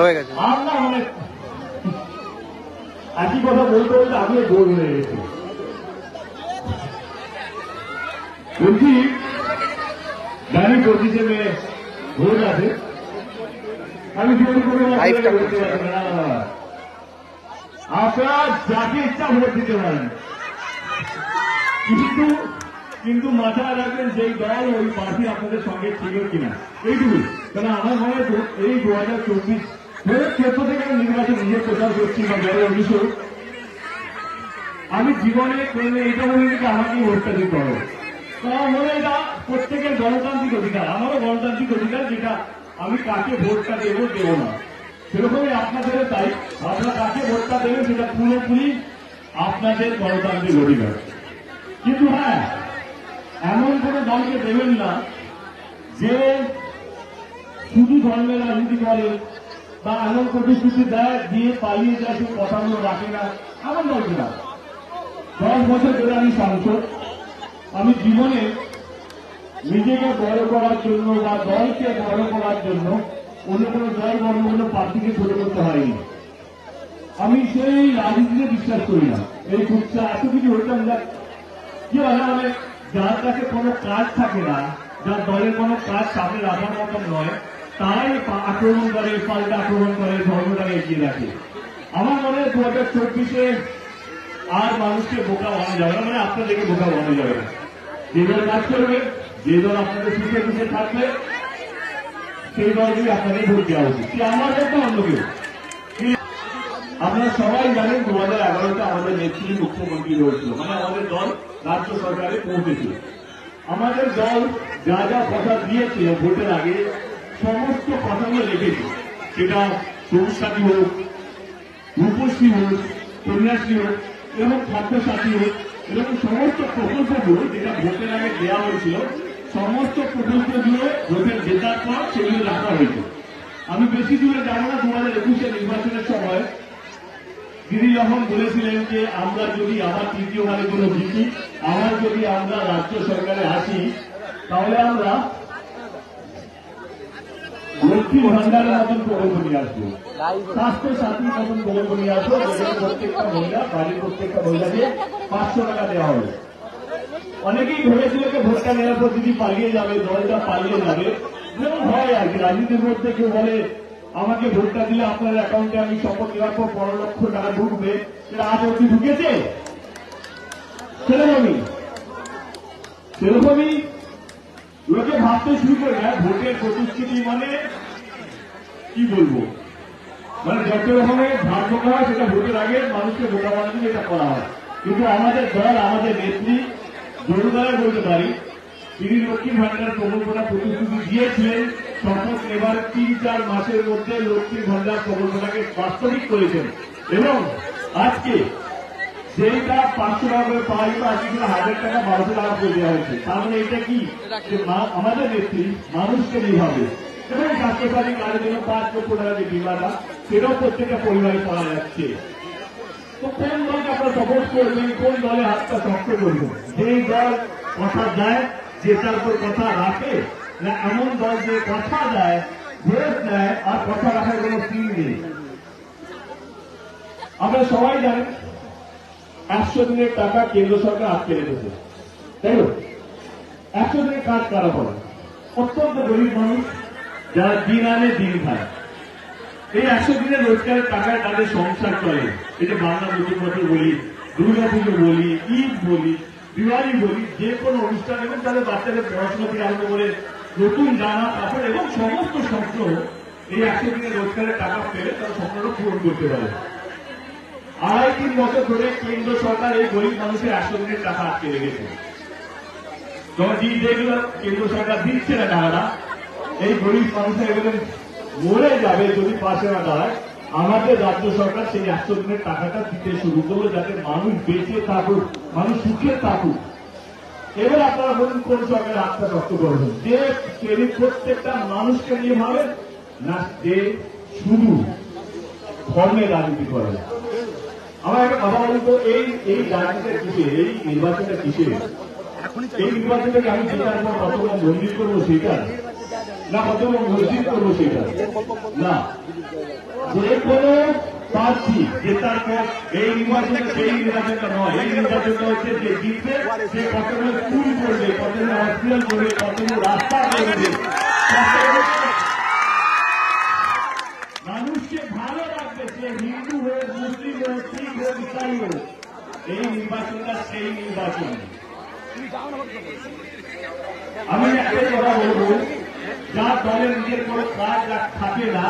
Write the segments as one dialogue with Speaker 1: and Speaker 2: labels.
Speaker 1: হয়ে গেছে।
Speaker 2: একই কথা বলতে বলতে আমি বোর হয়ে গেছি। বলছি জানি পঁচিশে মে ভোট আছে আমি জোর করে। আপনারা যাকে ইচ্ছা ভোট দিতে পারেন। কিন্তু কিন্তু মাথায় রাখবেন যেই দল ওই প্রার্থী আপনাদের সঙ্গে ছিল কিনা। এইটুকু কারণ আমার মনে হয় এই দু হাজার চব্বিশ হাজার থেকে আমি নির্বাচন নিজে প্রচার করছি বা দু হাজার আমি জীবনে কোনদিন এটা বলিনি যে আমাকে ভোটটা দিতে হবে। তো আমার মনে এটা প্রত্যেকের গণতান্ত্রিক অধিকার, আমারও গণতান্ত্রিক অধিকার যেটা আমি কাকে ভোটটা দেবো দেবো না। সেরকমই আপনাদেরও তাই। আপনারা কাকে ভোটটা দেবেন সেটা পুরোপুরি আপনাদের গণতান্ত্রিক অধিকার। কিন্তু হ্যাঁ এমন কোন দলকে দেবেন না যে শুধু ধর্মের রাজনীতি করে বা এমন প্রতিশ্রুতি দেয়, দিয়ে পালিয়ে যায় সে কথাগুলো রাখে না। এমন দলকে না? দশ বছর ধরে আমি সাংসদ। আমি জীবনে নিজেকে বড় করার জন্য বা দলকে বড় করার জন্য অন্য কোনো দল, বা অন্য কোনো প্রার্থীকে ছোট করতে হয়নি। আমি সেই রাজনীতিতে বিশ্বাস করি না। এই কুচ্ছা এত কিছু হইতাম না। কি মানে যার কাছে কোনো কাজ থাকে না, যার দলের কোনো কাজ সামনে রাখার মতন নয় তারাই পা- আক্রমণ করে, পাল্টা আক্রমণ করে, ধর্মটাকে এগিয়ে রাখে। আমার মনে হয় দু চব্বিশে আর মানুষকে বোকা বানানো যাবে না মানে আপনাদেরকে বোকা বানানো যাবে না। যে দল কাজ করবে, যে দল আপনাদের সুখে সুখে থাকবে, সেই দলকেই আপনাদের ভোট দেওয়া উচিত। কি আমাদের তো অন্য কেউ? আপনারা সবাই জানেন দু হাজার এগারোতে আমাদের নেত্রী মুখ্যমন্ত্রী হয়েছিল মানে আমাদের দল রাজ্য সরকারে পৌঁছেছিল। আমাদের দল যা যা কথা দিয়েছিল ভোটের আগে সমস্ত কথাগুলো রেখেছে সেটা সবুজ সাথী হোক, রূপশ্রী হোক, কন্যাশ্রী হোক, এবং খাদ্যসাথী হোক, এরকম সমস্ত প্রকল্পগুলো যেটা ভোটের আগে দেওয়া হয়েছিল, সমস্ত প্রকল্পগুলো ভোটের জেতার পর সেগুলো রাখা হয়েছে। আমি বেশি দূরে যাব না দু হাজার একুশে নির্বাচনের সময়। তিনি যখন বলেছিলেন যে আমরা যদি আবার তৃতীয়বারের জন্য জিতি, আবার যদি আমরা রাজ্য সরকারে আসি, তাহলে আমরা অনেকেই ভেবেছিল যে ভোটটা নেওয়ার পর যদি পালিয়ে যাবে দলটা পালিয়ে যাবে হয় আর কি রাজনীতির মধ্যে কেউ বলে আমাকে ভোটটা দিলে আপনার অ্যাকাউন্টে আমি শপথ নেওয়ার পর পনেরো লক্ষ টাকা ঢুকবে সেটা আজ অব্দি ঢুকেছে সেরকমই সেরকমই লোকে ভাবতে শুরু করে ভোটের প্রতিশ্রুতি মানে কি বলব? মানে যত রকমের ভাগ বোকা হয় সেটা ভোটের আগে মানুষকে বোকা বানানোর জন্য এটা করা হয়। কিন্তু আমাদের দল, আমাদের নেত্রী জোরদারে বলতে পারি, তিনি লক্ষ্মী ভান্ডার প্রকল্পটা প্রতিশ্রুতি দিয়েছিলেন। শপথ এবার তিন, চার মাসের মধ্যে লক্ষ্মী ভান্ডার প্রকল্পটাকে বাস্তবিক করেছেন। এবং আজকে সেইটা পাঁচশো টাকা করে পাওয়া যেত, আজকে কিন্তু হাজার টাকা, বারোশো টাকা করে দেওয়া হয়েছে। তার মানে এটা কি? আমাদের নেত্রী মানুষকে নিভাবে এবং স্বাস্থ্যসাথী কার্ডের জন্য পাঁচ লক্ষ টাকা যে বিমাটা সেটাও প্রত্যেকটা পরিবারে পাওয়া যাচ্ছে। তো কোন দলকে আপনারা সাপোর্ট করবেন, কোন দলে হাতটা শক্ত করবেন? যেই দল কথা দেয় জেতার পর কথা রাখে, না এমন দল যে কথা দেয় ভোট দেয়, আর কথা রাখার কোনো সিন নেই। আমরা সবাই জানেন, একশো দিনের টাকা কেন্দ্র সরকার আটকে রেখেছে। তাই তো একশো দিনের কাজ কারা করে? অত্যন্ত গরিব মানুষ যারা দিন আনে দিন খায়। এই একশো দিনের রোজগারের টাকায় তাদের সংসার চলে। এই যে বাংলা বছর বলি দুর্গা পুজো বলি, ঈদ বলি, দিওয়ালি বলি, যে কোনো অনুষ্ঠান এবং তাদের বাচ্চাদের পড়াশোনা থেকে আরম্ভ করে নতুন জামা কাপড় এবং সমস্ত স্বপ্ন এই একশো দিনের রোজগারের টাকা পেলে তারা স্বপ্নটা পূরণ করতে পারে। আড়াই, তিন বছর ধরে কেন্দ্র সরকার এই গরিব মানুষের একশো দিনের টাকা আটকে রেখেছে। যখন যে যেগুলো কেন্দ্র সরকার দিচ্ছে না টাকাটা এই গরিব মানুষের এগুলো মরে যাবে যদি পাশে না দাঁড়ায়, আমাদের রাজ্য সরকার সেই একশো দিনের টাকাটা দিতে শুরু করল যাতে মানুষ বেঁচে থাকুক, মানুষ সুখে থাকুক। এবার আপনারা বলুন, কোন সরকার আত্মা শক্ত করবেন যে শ্রেণির প্রত্যেকটা মানুষকে নিয়ে ভাবেন, না, যে শুধু ধর্মের রাজনীতি করে। আমার একটা কথা বলুন তো, এই এই রাজনীতিটা কিসে এই নির্বাচনটা কিসে এই নির্বাচনটাকে আমি জেতার পর কতটা মন্দির করব সেটা না, কত মসজিদ করব সেটা? না। যে কোনো প্রার্থী জেতার পর এই নির্বাচনে সেই নির্বাচনটা নয়। এই নির্বাচনটা হচ্ছে যে জিতবে, সে কতগুলো স্কুল করবে, কতগুলো হসপিটাল করবে, কতগুলো রাস্তা করবে। মানুষকে ভালো রাখবে, সে হিন্দু হোক, মুসলিম হোক, শিখ হোক ইসাই হোক। এই নির্বাচনটা সেই নির্বাচন। আমি একটাই কথা বলব দলের নিজের কোনো কাজ থাকে না,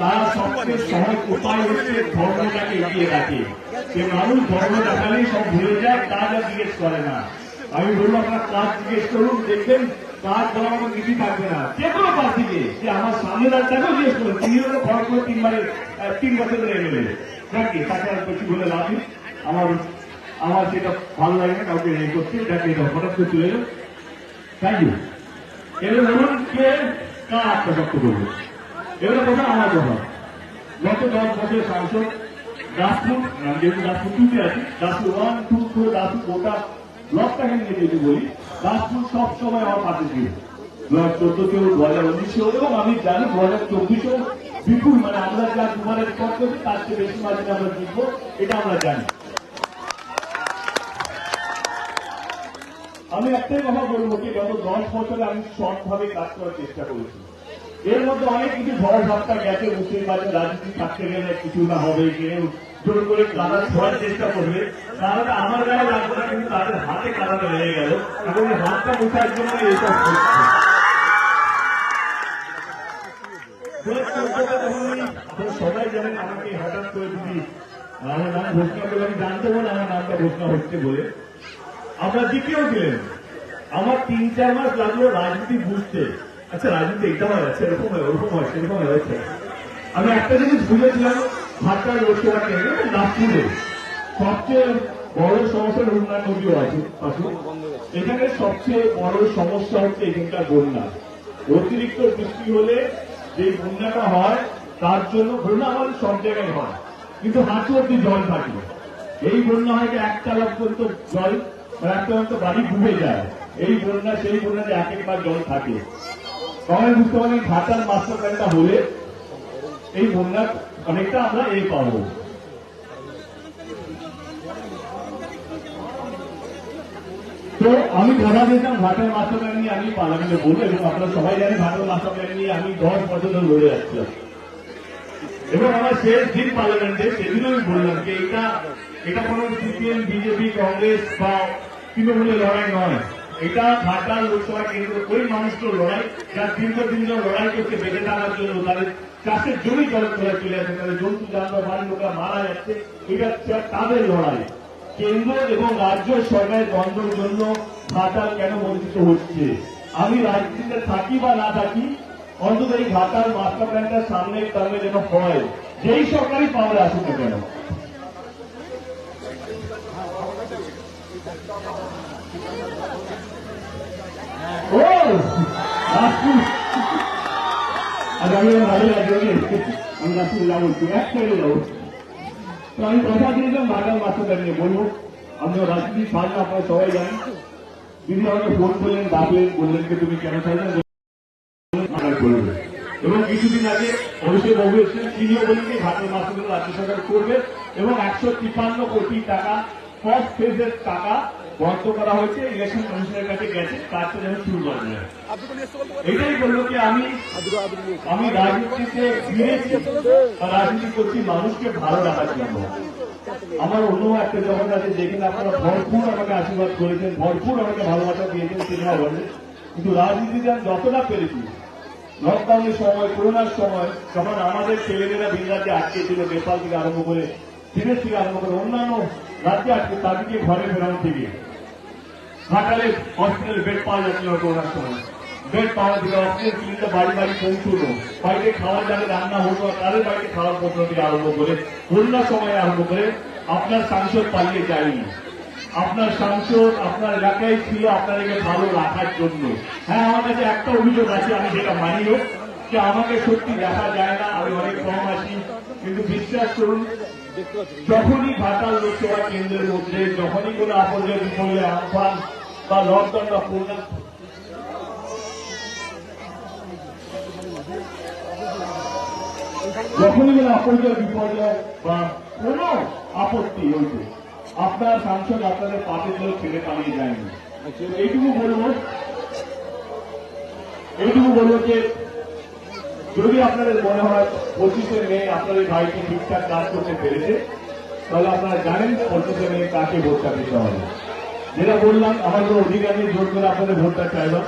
Speaker 2: তারা সবচেয়ে সহজ উপায় হচ্ছে ধর্মটাকে এগিয়ে রাখে। যে মানুষ ধর্ম দেখালেই সব ভুলে যায় কাজ আর জিজ্ঞেস করে না। আমি বলব আপনার কাজ জিজ্ঞেস করুন, দেখবেন কাজ দেওয়ার মতো কিছু থাকবে না। যে কোনো প্রার্থীকে যে আমার সামনে দাঁড়টাকেও জিজ্ঞেস করুন তিনি হলো ঘর করে তিনবারে তিন বছর ধরে এমএলএ নাকি তাকে আর কিছু বলে লাভ আমার আমার সেটা ভালো লাগে না, কাউকে এ করতে। যাকে এটা হঠাৎ করে চলে এলো। থ্যাংক ইউ এবার বলুন কে কথা আমার পাশে আমি জানি দু হাজার চব্বিশেও বিপুল মানে আমরা যা দুবারের পর তার চেয়ে বেশি মাঝে আমরা জিতবো, এটা আমরা জানি। আমি একটাই কথা বলব যে গত দশ বছরে আমি শর্ট ভাবে কাজ করার চেষ্টা করেছি। এর মধ্যে অনেক কিছু ঝড় ঝাপটা গেছে বুঝতেই পারছে রাজনীতি থাকতে গেলে কিছু না হবে, কেউ জোর করে কাদা ছোঁয়ার চেষ্টা করবে। তাহলে আমার গায়ে লাগবে না, কিন্তু তাদের হাতে কাদাটা লেগে গেল, এবং হাতটা মোছার জন্য এইসব সবাই জানেন আমাকে হঠাৎ করে যদি আমার নাম ঘোষণা করে, আমি জানতে পারি আমার নামটা ঘোষণা হচ্ছে বলে। আমরা দ্বিতীয় দিলেন। আমার তিন, চার মাস লাগল রাজনীতি বুঝতে। আচ্ছা রাজনীতি এটা হয় আছে এরকম হয়, ওরকম হয়, সেরকম হয়েছে। আমি একটা জিনিস বুঝেছিলাম ভাট্টা লোকসভা কেন্দ্রে, নাগপুরে। সবচেয়ে বড় সমস্যা রুমনা নদীও আছে এখানে সবচেয়ে বড় সমস্যা হচ্ছে এখানকার বন্যা। অতিরিক্ত বৃষ্টি হলে যে বন্যাটা হয়, তার জন্য বন্যা আমাদের সব জায়গায় হয়। কিন্তু হাঁটু অব্দি জল থাকে। এই বন্যা হয় যে একতলা পর্যন্ত জল একটা বাড়ি ডুবে যায়। এই বন্যা, সেই বন্যাতে এক একবার জল থাকে। সবাই বুঝতে পারেন ঘাটার মাস্টার প্ল্যানটা হলে এই বন্যার অনেকটা আমরা এই পাবো। তো আমি কথা দিয়েছিলাম ঘাটের মাস্টার প্ল্যান নিয়ে আমি পার্লামেন্টে বলব এবং আপনারা সবাই জানেন ঘাটের মাস্টার প্ল্যান নিয়ে আমি দশ বছর ধরে লড়ে যাচ্ছিলাম। এবং আমার শেষ দিন পার্লামেন্টে সেদিনও আমি বললাম যে এটা এটা কোনো সিপিএম, বিজেপি, কংগ্রেস বা তৃণমূলের লড়াই নয়। এটা ঘাটাল লোকসভা কেন্দ্র ওই মানুষগুলো লড়াই যারা দীর্ঘদিন ধরে লড়াই করছে বেঁচে থাকার জন্য তাদের চাষের জমি জলের তলায় চলে যাচ্ছে তাদের জন্তু জানবার বাড়ির লোকরা মারা যাচ্ছে, এটা তাদের লড়াই। কেন্দ্র এবং রাজ্য সরকারের দ্বন্দ্বের জন্য ঘাটাল কেন বঞ্চিত হচ্ছে? আমি রাজনীতিতে থাকি বা না থাকি অন্তত এই ঘাটাল মাস্টার প্ল্যানটা সামনে টার্মে যেন হয়। যেই সরকারি পাওয়ারে আসুক না কেন। আজ আমি ভালো লাগে আমি এক যাব। তো আমি কথা দিয়েছিলাম ঘাটাল মাস্টার প্ল্যান নিয়ে। বলব আমরা রাজনীতি সাজ আপনারা সবাই জানেন। দিদি আমাকে ফোন করলেন, ডাকলেন, বললেন যে, তুমি কেন চাইছেন করবে। এবং কিছুদিন আগে অভিষেক বাবু এসেছেন, তিনিও বলেন যে মাসগুলো রাজ্য সরকার করবে এবং একশো তিপ্পান্ন কোটি টাকা ফার্স্ট ফেজের টাকা বন্ধ করা হয়েছে ইলেকশন কমিশনের কাছে গেছে, কাজটা যেন শুরু করা যায়। এটাই বলল যে আমি আমি রাজনীতিতে ফিরেছি রাজনীতি করছি, মানুষকে ভালো রাখার জন্য। আমার অন্য একটা জগৎ আছে যেখানে আপনারা ভরপুর আমাকে আশীর্বাদ করেছেন, ভরপুর আমাকে ভালোবাসা দিয়েছেন সিনেমা বলে কিন্তু রাজনীতিতে আমি যতটা পেরেছি লকডাউনের সময় করোনার সময় যখন আমাদের ছেলেমেয়েরা ভিন রাজ্যে আটকে ছিল, নেপাল থেকে আরম্ভ করে বিদেশ থেকে আরম্ভ করে অন্যান্য রাজ্যে আটকে, তাদেরকে ঘরে ফেরানো থেকে ঘাটালে হসপিটালে বেড পাওয়া যাচ্ছিল করোনার সময়। বেড পাওয়া দিল অক্সিজেন সিলিন্ডার বাড়ি বাড়ি পৌঁছলো। বাড়িতে খাওয়ার যাদের রান্না হতো তাদের বাড়িতে খাওয়ার থেকে আরম্ভ করে করোনার সময় আরম্ভ করে আপনার সাংসদ পালিয়ে যায়নি। আপনার সাংসদ আপনার এলাকায় ছিল আপনাদেরকে ভালো রাখার জন্য। হ্যাঁ আমার কাছে একটা অভিযোগ আছে, আমি যেটা মানিও। যে আমাকে সত্যি দেখা যায় না, আমি অনেক কম আসি কিন্তু বিশ্বাস করুন, যখনই ঘাটাল লোকসভা কেন্দ্রের মধ্যে, যখনই কোনো আপর্যায় বিপর্যয় আমফান বা লকডাউন বা করোনা যখনই কোনো অপরিচয় বিপর্যয় বা কোনো আপত্তি হইতে আপনার সাংসদ আপনাদের পাশে ছিল ছেড়ে পালিয়ে যায়নি। এইটুকু বলব এইটুকু বলব যে যদি আপনাদের মনে হয় পঁচিশে মে আপনাদের ভাইকে ঠিকঠাক কাজ করতে পেরেছে, তাহলে আপনারা জানেন পঁচিশে মে কাকে ভোটটা দিতে হবে। যেটা বললাম আমাদের অধিকার নিয়ে জোর করে আপনাদের ভোটটা চাইলাম।